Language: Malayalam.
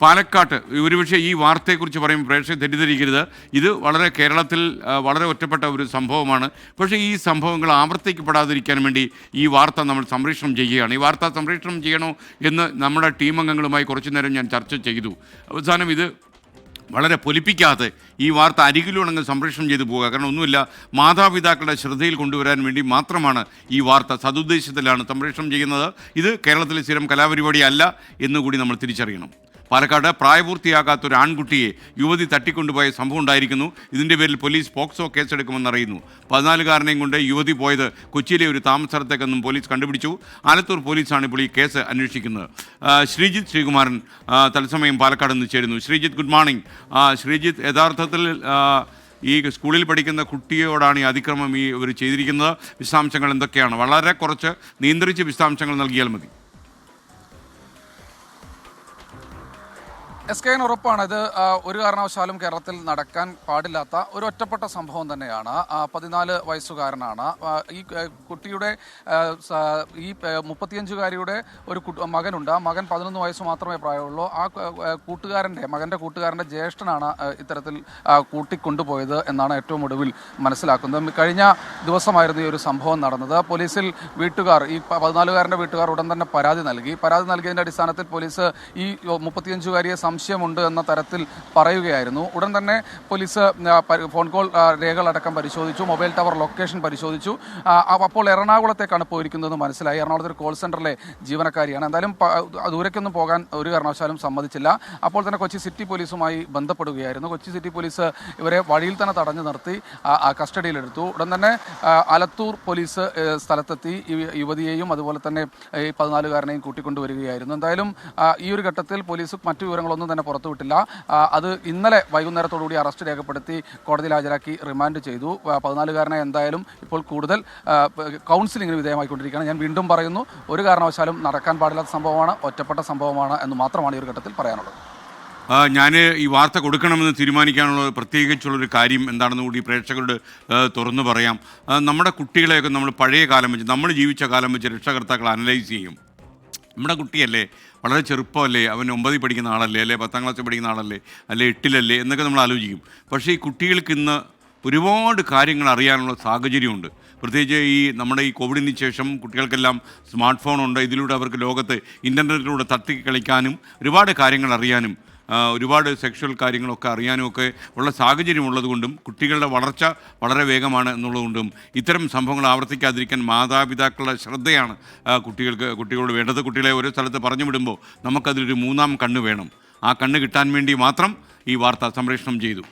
പാലക്കാട്ട് ഒരുപക്ഷെ ഈ വാർത്തയെക്കുറിച്ച് പറയും പ്രേക്ഷകർ തെറ്റിദ്ധരിക്കരുത്. ഇത് വളരെ കേരളത്തിൽ വളരെ ഒറ്റപ്പെട്ട ഒരു സംഭവമാണ്. പക്ഷേ ഈ സംഭവങ്ങൾ ആവർത്തിക്കപ്പെടാതിരിക്കാൻ വേണ്ടി ഈ വാർത്ത നമ്മൾ സംപ്രേഷണം ചെയ്യുകയാണ്. ഈ വാർത്ത സംപ്രേഷണം ചെയ്യണോ എന്ന് നമ്മുടെ ടീം അംഗങ്ങളുമായി കുറച്ചു നേരം ഞാൻ ചർച്ച ചെയ്തു. അവസാനം ഇത് വളരെ പൊലിപ്പിക്കാതെ ഈ വാർത്ത അരികിലുണങ്ങ് സംപ്രേഷണം ചെയ്തു പോകുക കാരണം ഒന്നുമില്ല മാതാപിതാക്കളുടെ ശ്രദ്ധയിൽ കൊണ്ടുവരാൻ വേണ്ടി മാത്രമാണ് ഈ വാർത്ത സതുദ്ദേശത്തിലാണ് സംപ്രേഷണം ചെയ്യുന്നത്. ഇത് കേരളത്തിലെ സ്ഥിരം കലാപരിപാടി അല്ല എന്നുകൂടി നമ്മൾ തിരിച്ചറിയണം. പാലക്കാട് പ്രായപൂർത്തിയാകാത്ത ഒരു ആൺകുട്ടിയെ യുവതി തട്ടിക്കൊണ്ടുപോയ സംഭവം ഉണ്ടായിരിക്കുന്നു. ഇതിന്റെ പേരിൽ പോലീസ് പോക്സോ കേസെടുക്കുമെന്നറിയുന്നു പതിനാലുകാരനെയും കൊണ്ട് യുവതി പോയത് കൊച്ചിയിലെ ഒരു താമസത്തേക്കെന്നും പോലീസ് കണ്ടുപിടിച്ചു. ആലത്തൂർ പോലീസാണ് ഇപ്പോൾ ഈ കേസ് അന്വേഷിക്കുന്നത്. ശ്രീജിത്ത് ശ്രീകുമാരൻ തത്സമയം പാലക്കാട് നിന്ന് ചേരുന്നു. Sreejith good morning. ശ്രീജിത്ത് യഥാർത്ഥത്തിൽ ഈ സ്കൂളിൽ പഠിക്കുന്ന കുട്ടിയോടാണ് ഈ അതിക്രമം ഈ ഇവർ ചെയ്തിരിക്കുന്നത്. വിശദാംശങ്ങൾ എന്തൊക്കെയാണ്? വളരെ കുറച്ച് നിയന്ത്രിച്ച് വിശദാംശങ്ങൾ നൽകിയാൽ മതി. എസ് കെ ഉറപ്പാണ്. ഇത് ഒരു കാരണവശാലും കേരളത്തിൽ നടക്കാൻ പാടില്ലാത്ത ഒരു ഒറ്റപ്പെട്ട സംഭവം തന്നെയാണ്. പതിനാല് വയസ്സുകാരനാണ്. ഈ കുട്ടിയുടെ ഈ മുപ്പത്തിയഞ്ചുകാരിയുടെ ഒരു മകനുണ്ട്. ആ മകൻ പതിനൊന്ന് വയസ്സ് മാത്രമേ പ്രായമുള്ളൂ. ആ കൂട്ടുകാരന്റെ മകന്റെ കൂട്ടുകാരന്റെ ജ്യേഷ്ഠനാണ് ഇത്തരത്തിൽ കൂട്ടിക്കൊണ്ടുപോയത് എന്നാണ് ഏറ്റവും ഒടുവിൽ മനസ്സിലാക്കുന്നത്. കഴിഞ്ഞ ദിവസമായിരുന്നു ഈ ഒരു സംഭവം നടന്നത്. പോലീസിൽ വീട്ടുകാർ ഈ പതിനാലുകാരന്റെ വീട്ടുകാർ ഉടൻ തന്നെ പരാതി നൽകി. പരാതി നൽകിയതിന്റെ അടിസ്ഥാനത്തിൽ പോലീസ് ഈ മുപ്പത്തിയഞ്ചുകാരിയെ സംശയമുണ്ട് എന്ന തരത്തിൽ പറയുകയായിരുന്നു. ഉടൻ തന്നെ പോലീസ് ഫോൺ കോൾ രേഖകളടക്കം പരിശോധിച്ചു മൊബൈൽ ടവർ ലൊക്കേഷൻ പരിശോധിച്ചു. അപ്പോൾ എറണാകുളത്തേക്കാണ് പോയിരിക്കുന്നതെന്ന് മനസ്സിലായി. എറണാകുളത്ത് ഒരു കോൾ സെന്ററിലെ ജീവനക്കാരിയാണ്. എന്തായാലും ദൂരക്കൊന്നും പോകാൻ ഒരു കാരണവശാലും സമ്മതിച്ചില്ല. അപ്പോൾ തന്നെ കൊച്ചി സിറ്റി പോലീസുമായി ബന്ധപ്പെടുകയായിരുന്നു. കൊച്ചി സിറ്റി പോലീസ് ഇവരെ വഴിയിൽ തന്നെ തടഞ്ഞു നിർത്തി കസ്റ്റഡിയിലെടുത്തു. ഉടൻ തന്നെ ആലത്തൂർ പോലീസ് സ്ഥലത്തെത്തി യുവതിയെയും അതുപോലെ തന്നെ ഈ പതിനാലുകാരനെയും കൂട്ടിക്കൊണ്ടുവരികയായിരുന്നു. എന്തായാലും ഈ ഒരു ഘട്ടത്തിൽ പോലീസ് മറ്റു വിവരങ്ങളൊന്നും തന്നെ പുറത്തുവിട്ടില്ല വിട്ടില്ല. അത് ഇന്നലെ വൈകുന്നേരത്തോടുകൂടി അറസ്റ്റ് രേഖപ്പെടുത്തി കോടതിയിൽ ഹാജരാക്കി റിമാൻഡ് ചെയ്തു. പതിനാലുകാരനെ എന്തായാലും ഇപ്പോൾ കൂടുതൽ കൗൺസിലിങ്ങിന് വിധേയമായിക്കൊണ്ടിരിക്കുകയാണ്. ഞാൻ വീണ്ടും പറയുന്നു ഒരു കാരണവശാലും നടക്കാൻ പാടില്ലാത്ത സംഭവമാണ് ഒറ്റപ്പെട്ട സംഭവമാണ് എന്ന് മാത്രമാണ് ഈ ഒരു ഘട്ടത്തിൽ പറയാനുള്ളത്. ഞാൻ ഈ വാർത്ത കൊടുക്കണമെന്ന് തീരുമാനിക്കാനുള്ള പ്രത്യേകിച്ചുള്ളൊരു കാര്യം എന്താണെന്ന് കൂടി പ്രേക്ഷകരോട് തുറന്നു പറയാം. നമ്മുടെ കുട്ടികളെയൊക്കെ നമ്മൾ പഴയ കാലം വെച്ച് നമ്മൾ ജീവിച്ച കാലം വെച്ച് രക്ഷകർത്താക്കൾ അനലൈസ് ചെയ്യും. നമ്മുടെ കുട്ടിയല്ലേ? വളരെ ചെറുപ്പമല്ലേ? അവൻ ഒമ്പതിൽ പഠിക്കുന്ന ആളല്ലേ? അല്ലെ പത്താം ക്ലാസ്സിൽ പഠിക്കുന്ന ആളല്ലേ? അല്ലെ എട്ടിലല്ലേ? എന്നൊക്കെ നമ്മൾ ആലോചിക്കും. പക്ഷേ ഈ കുട്ടികൾക്ക് ഇന്ന് ഒരുപാട് കാര്യങ്ങൾ അറിയാനുള്ള സാഹചര്യമുണ്ട്. പ്രത്യേകിച്ച് ഈ നമ്മുടെ ഈ കോവിഡിന് ശേഷം കുട്ടികൾക്കെല്ലാം സ്മാർട്ട് ഫോണുണ്ട് ഇതിലൂടെ അവർക്ക് ലോകത്ത് ഇന്റർനെറ്റിലൂടെ തട്ടി കളിക്കാനും ഒരുപാട് കാര്യങ്ങൾ അറിയാനും ഒരുപാട് സെക്ഷൽ കാര്യങ്ങളൊക്കെ അറിയാനും ഒക്കെ ഉള്ള സാഹചര്യം ഉള്ളതുകൊണ്ടും കുട്ടികളുടെ വളർച്ച വളരെ വേഗമാണ് എന്നുള്ളതുകൊണ്ടും ഇത്തരം സംഭവങ്ങൾ ആവർത്തിക്കാതിരിക്കാൻ മാതാപിതാക്കളുടെ ശ്രദ്ധയാണ് കുട്ടികൾക്ക് കുട്ടികളോട് വേണ്ടത്. കുട്ടികളെ ഓരോ സ്ഥലത്ത് പറഞ്ഞു വിടുമ്പോൾ നമുക്കതിലൊരു മൂന്നാം കണ്ണ് വേണം. ആ കണ്ണ് കിട്ടാൻ വേണ്ടി മാത്രം ഈ വാർത്ത സംപ്രേഷണം ചെയ്തു.